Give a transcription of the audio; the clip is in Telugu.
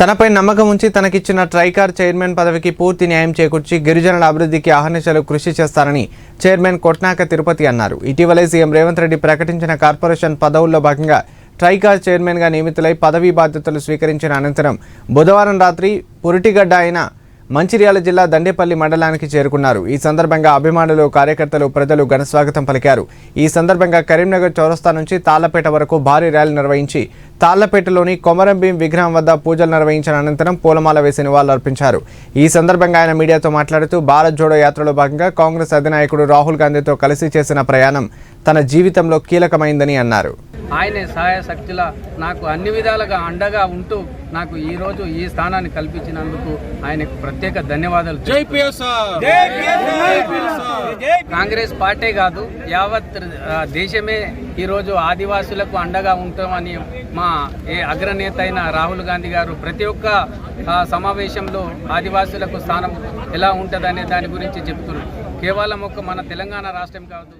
తనపై నమ్మకం ఉంచి తనకిచ్చిన ట్రైకార్ చైర్మన్ పదవికి పూర్తి న్యాయం చేకూర్చి గిరిజనుల అభివృద్ధికి అహర్నిశలు కృషి చేస్తారని చైర్మన్ కొట్నాక తిరుపతి అన్నారు. ఇటీవలే సీఎం రేవంత్ రెడ్డి ప్రకటించిన కార్పొరేషన్ పదవుల్లో భాగంగా ట్రైకార్ చైర్మన్గా నియమితులై పదవీ బాధ్యతలు స్వీకరించిన అనంతరం బుధవారం రాత్రి పురిటిగడ్డ అయిన మంచిర్యాల జిల్లా దండేపల్లి మండలానికి చేరుకున్నారు. ఈ సందర్భంగా అభిమానులు కార్యకర్తలు ప్రజలు ఘనస్వాగతం పలికారు. ఈ సందర్భంగా కరీంనగర్ చౌరస్తా నుంచి తాళ్ళపేట వరకు భారీ ర్యాలీ నిర్వహించి తాళ్ళపేటలోని కొమరంభీం విగ్రహం వద్ద పూజలు నిర్వహించిన అనంతరం పూలమాల వేసి నివాళులర్పించారు. ఈ సందర్భంగా ఆయన మీడియాతో మాట్లాడుతూ భారత్ జోడో యాత్రలో భాగంగా కాంగ్రెస్ అధినాయకుడు రాహుల్ గాంధీతో కలిసి చేసిన ప్రయాణం తన జీవితంలో కీలకమైందని అన్నారు. ఆయనే సహాయ శక్తుల నాకు అన్ని విధాలుగా అండగా ఉంటూ నాకు ఈ రోజు ఈ స్థానాన్ని కల్పించినందుకు ఆయనకు ప్రత్యేక ధన్యవాదాలు కాంగ్రెస్ పార్టీ కాదు యావత్ దేశమే ఈరోజు ఆదివాసులకు అండగా ఉంటామని మా ఏ అగ్రనేత అయిన రాహుల్ గాంధీ గారు ప్రతి ఒక్క ఆ, సమావేశంలో ఆదివాసులకు స్థానం ఎలా ఉంటుందనే దాని గురించి చెప్తున్నారు. కేవలం ఒక మన తెలంగాణ రాష్ట్రం కాదు